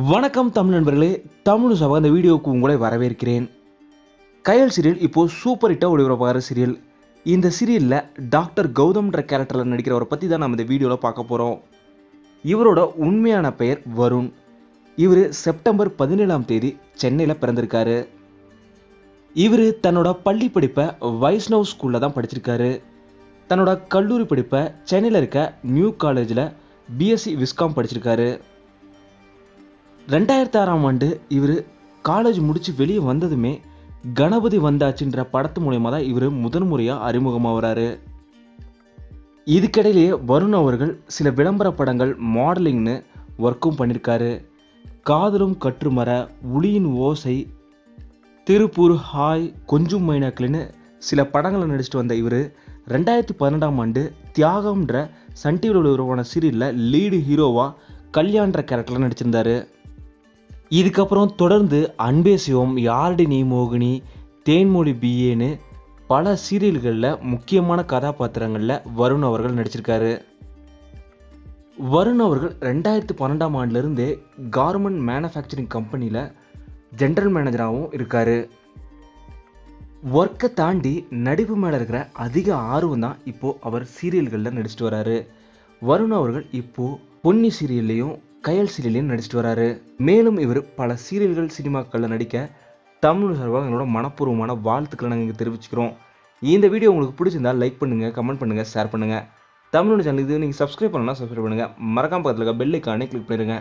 வணக்கம் தமிழ் நண்பர்களே தமிழ் சபா இந்த வீடியோவுக்கு உங்களை வரவேற்கிறேன். கயல் சீரியல் இப்போ சூப்பர் ஹிட்டாக ஒளிபரப்பாகிற சீரியல். இந்த சீரியலில் டாக்டர் கௌதம்ன்ற கேரக்டரில் நடிக்கிறவரை பற்றி தான் நம்ம இந்த வீடியோவில் பார்க்க போகிறோம் இவரோட உண்மையான பெயர் வருண். இவர் செப்டம்பர் பதினேழாம் தேதி சென்னையில் பிறந்திருக்காரு. இவர் தன்னோட பள்ளி படிப்பை வைஷ்ணவ் ஸ்கூலில் தான் படிச்சிருக்காரு. தன்னோட கல்லூரி படிப்பை சென்னையில் இருக்க நியூ காலேஜில் பிஎஸ்சி விஸ்காம் படிச்சிருக்காரு. ரெண்டாயிரத்தி ஆறாம் ஆண்டு இவர் காலேஜ் முடிச்சு வெளியே வந்ததுமே கணபதி வந்தாச்சுன்ற படத்து மூலயமா தான் இவர் முதன்முறையாக அறிமுகமாகறாரு இதுக்கிடையிலேயே வருண் அவர்கள் சில விளம்பர படங்கள் மாடலிங்னு ஒர்க்கும் பண்ணியிருக்காரு காதலும் கற்றுமர உளியின் ஓசை திருப்பூர் ஹாய் கொஞ்சம் மைனாக்கள்னு சில படங்களை நடிச்சிட்டு வந்த இவர் ரெண்டாயிரத்தி பன்னெண்டாம் ஆண்டு தியாகம்ன்ற சன் டிவியில் உருவான சீரியலில் லீடு ஹீரோவாக கல்யாண்ற கேரக்டரில் நடிச்சிருந்தாரு. இதுக்கப்புறம் தொடர்ந்து அன்பே சிவம் யாரடி நீ மோகினி தேன்மொழி பிஏன்னு பல சீரியல்களில் முக்கியமான கதாபாத்திரங்களில் வருண் அவர்கள் நடிச்சிருக்காரு. வருண் அவர்கள் ரெண்டாயிரத்தி பன்னெண்டாம் ஆண்டுலேருந்தே கார்மெண்ட் மேனுஃபேக்சரிங் கம்பெனியில் ஜென்ரல் மேனேஜராகவும் இருக்கார். ஒர்க்கை தாண்டி நடிப்பு மேலே இருக்கிற அதிக ஆர்வம் தான் இப்போது அவர் சீரியல்களில் நடிச்சிட்டு வராரு. வருண் அவர்கள் இப்போது பொன்னி சீரியல்லையும் கயல் சீரியலையும் நடிச்சிட்டு வராரு. மேலும் இவர் பல சீரியல்கள் சினிமாக்களில் நடிக்க தமிழ் சார்பாக எங்களோட மனப்பூர்வமான வாழ்த்துக்களை நாங்கள் இங்கே தெரிவிச்சுக்கிறோம். இந்த வீடியோ உங்களுக்கு பிடிச்சிருந்தா லைக் பண்ணுங்கள் கமெண்ட் பண்ணுங்கள் ஷேர் பண்ணுங்கள் தமிழோட சேனல் இது நீங்கள் சப்ஸ்கிரைப் பண்ணலாம் சப்ஸ்கிரைப் பண்ணுங்கள் மறக்காம பக்கத்தில் இருக்க பெல் ஐக்கானே கிளிக் பண்ணிடுங்க